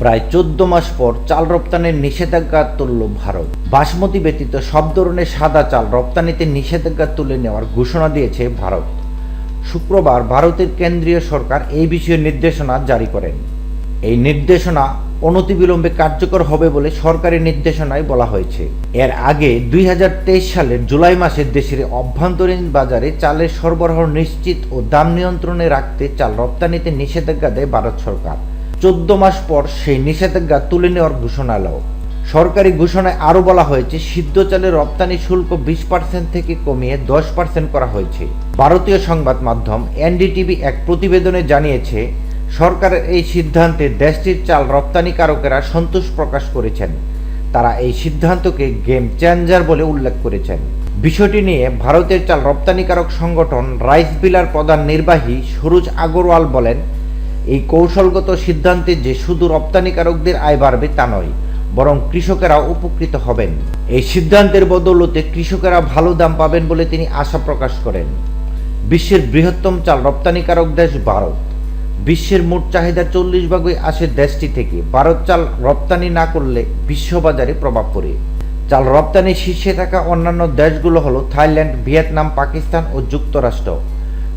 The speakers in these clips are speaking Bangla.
প্রায় চোদ্দ মাস পর চাল রপ্তানির নিষেধাজ্ঞা তুলল ভারত। বাসমতি ব্যতীত সব ধরনের সাদা চাল রপ্তানিতে নিষেধাজ্ঞা তুলে নেওয়ার ঘোষণা দিয়েছে ভারত। শুক্রবার ভারতের কেন্দ্রীয় সরকার এই বিষয়ে নির্দেশনা জারি করেন। এই নির্দেশনা অনতিবিলম্বে কার্যকর হবে বলে সরকারি নির্দেশনায় বলা হয়েছে। এর আগে দুই হাজার তেইশ সালের জুলাই মাসে দেশের অভ্যন্তরীণ বাজারে চালের সরবরাহ নিশ্চিত ও দাম নিয়ন্ত্রণে রাখতে চাল রপ্তানিতে নিষেধাজ্ঞা দেয় ভারত সরকার। চোদ্দ মাস পর সেই নিষেধাজ্ঞা তুলে নেওয়ার ঘোষণা এলো সরকারি ঘোষণায় আরও বলা হয়েছে, সিদ্ধ চালের রপ্তানি শুল্ক বিশ পার্সেন্ট থেকে কমিয়ে দশ পার্সেন্ট করা হয়েছে। ভারতীয় সংবাদ মাধ্যম এনডিটিভি এক প্রতিবেদনে জানিয়েছে, সরকারের এই সিদ্ধান্তে দেশটির চাল রপ্তানিকারকেরা সন্তোষ প্রকাশ করেছেন। তারা এই সিদ্ধান্তকে গেম চেঞ্জার বলে উল্লেখ করেছেন। বিষয়টি নিয়ে ভারতের চাল রপ্তানিকারক সংগঠন রাইস বিলার প্রধান নির্বাহী সুরজ আগরওয়াল বলেন এই কৌশলগত সিদ্ধান্তে যে শুধু রপ্তানিকারকদের আয় বাড়বে তা নয়, বরং কৃষকেরা উপকৃত হবেন। এই সিদ্ধান্তের বদৌলতে কৃষকেরা ভালো দাম পাবেন বলে তিনি আশা প্রকাশ করেন। বিশ্বের বৃহত্তম চাল রপ্তানিকারক দেশ ভারত। বিশ্বের মোট চাহিদা চল্লিশ ভাগই আসে দেশটি থেকে। ভারত চাল রপ্তানি না করলে বিশ্ববাজারে প্রভাব পড়ে। চাল রপ্তানি শীর্ষে থাকা অন্যান্য দেশগুলো হলো থাইল্যান্ড, ভিয়েতনাম, পাকিস্তান ও যুক্তরাষ্ট্র।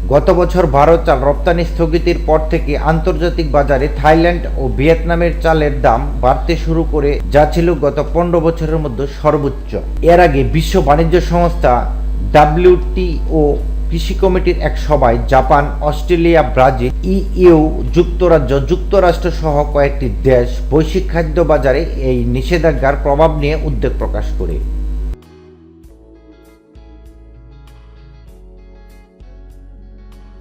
গত বছর ভারত চাল রপ্তানি স্থগিতের পর থেকে আন্তর্জাতিক বাজারে থাইল্যান্ড ও ভিয়েতনামের চালের দাম বাড়তে শুরু করে যা ছিল গত পনেরো বছরের মধ্যে সর্বোচ্চ। এর আগে বিশ্ব বাণিজ্য সংস্থা ডাব্লিউটিও কৃষি কমিটির এক সভায় জাপান, অস্ট্রেলিয়া, ব্রাজিল, ইইউ, যুক্তরাজ্য, যুক্তরাষ্ট্র সহ কয়েকটি দেশ বৈশ্বিক খাদ্য বাজারে এই নিষেধাজ্ঞার প্রভাব নিয়ে উদ্বেগ প্রকাশ করে।